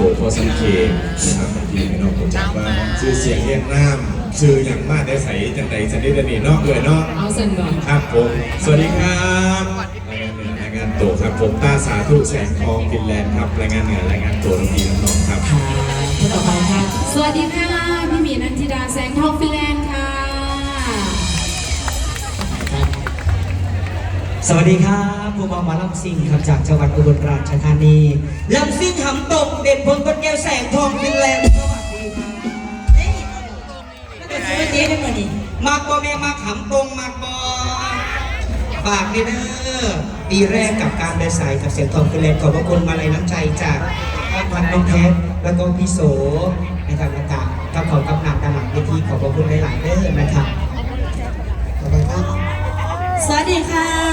ตัวพอสังเกตนะครับบางทีพี่น้องผมจักว่าชื่อเสียงเรียกน้ำชื่ออย่างมากได้ใส่จังใดสันนิษฐานนี่เนาะเอ่ยเนาะเอาสันก่อนครับผมสวัสดีครับรายงานเหนือรายงานตัวครับผมตาสาธุแสงทองฟินแลนด์ครับรายงานเหนือรายงานตัวน้องพีน้องๆครับค่ะผู้ต่อไปค่ะสวัสดีค่ะพี่หมีนันทิดาแสงทองฟินแลนด์ สวัสดีครับผมบอมหมาลำซิงครับจากจังหวัดอุบลราชธานีลำซิงหำตกเด่นพลต้นแก้วแสงทองฟินแลนด์สวัสดีครับเอ้ยมันเป็นเจ๊ได้มาดิมากบอแม่มากหำตรงมากบอฝากนี่เด้อปีแรกกับการเดินสายกับเสียงทองฟินแลนด์ขอบพระคุณมาลัยน้ำใจจากท่านพันน้องเพชรแล้วก็พี่โสนะครับแล้วก็กับของกำนันตลาดเวทีขอบพระคุณหลายๆเด้อนะครับขอบคุณครับสวัสดีค่ะ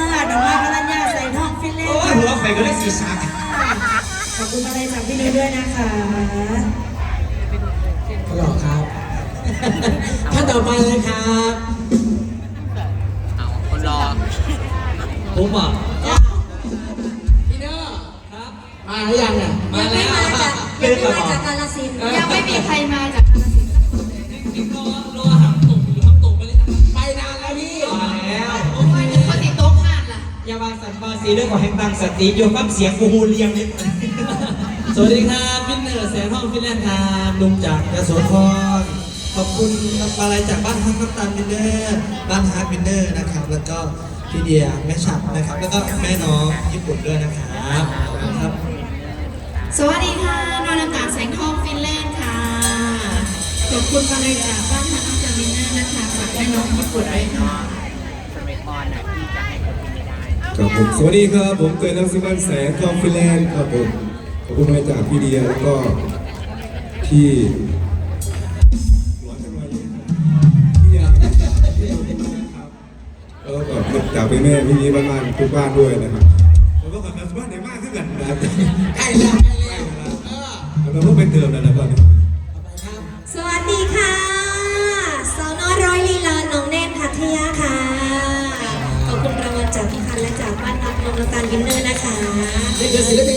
ไฟก็เลยสีสักขอบคุณมาเลยจากพี่นุ้ยด้วยนะคะหล่อครับท่านต่อไปเลยครับเอาคนรอผมบอกพี่เนอร์ครับ มาหรือยังเนี่ยมายังแล้ไม่วมาจากเกิยังนไม่ก่อนมาจากกาลสินธุ์ยังไม่มีใครมา สัตว์บาสีเรื่องของแห่งตังสติโยฟังเสียงกูฮูเลียงนิดสวัสดีครับพินเนอร์แสงทองฟินแลนด์ครับลุงจากยโสธรขอบคุณอะไรจากบ้านฮักน้ำตาลพินเนอร์บ้านฮาร์ดพินเนอร์นะครับ แล้วก็พี่เดียแม่ฉับนะครับ แล้วก็แม่น้องญี่ปุ่นด้วยนะครับครับ สวัสดีค่ะนอนอากาศแสงทองฟินแลนด์ค่ะขอบคุณมาเลยจากบ้านฮักอัลจามินเนอร์นะคะฝากแม่น้องญี่ปุ่นด้วยค่ะสมัยก่อนน่ะที่จะให้คนกินไม่ได้ ครับผมสวัสดีครับผมเตยนักสิมันแสงทองฟินแลนด์ครับผมขอบคุณมาจากพี่เดียแล้วก็พี่พี่ยาแล้วก็จากไปแม่พี่นี้บ้านๆทุกบ้านด้วยนะครับผมก็ขอบคุณบ้านไหนมากขึ้นกันนะครับใกล้แล้วใกล้แล้วเออเราต้องไปเติมแล้วนะตอนนี้ กินเนอร์นะคะ นี่คือศิลปิน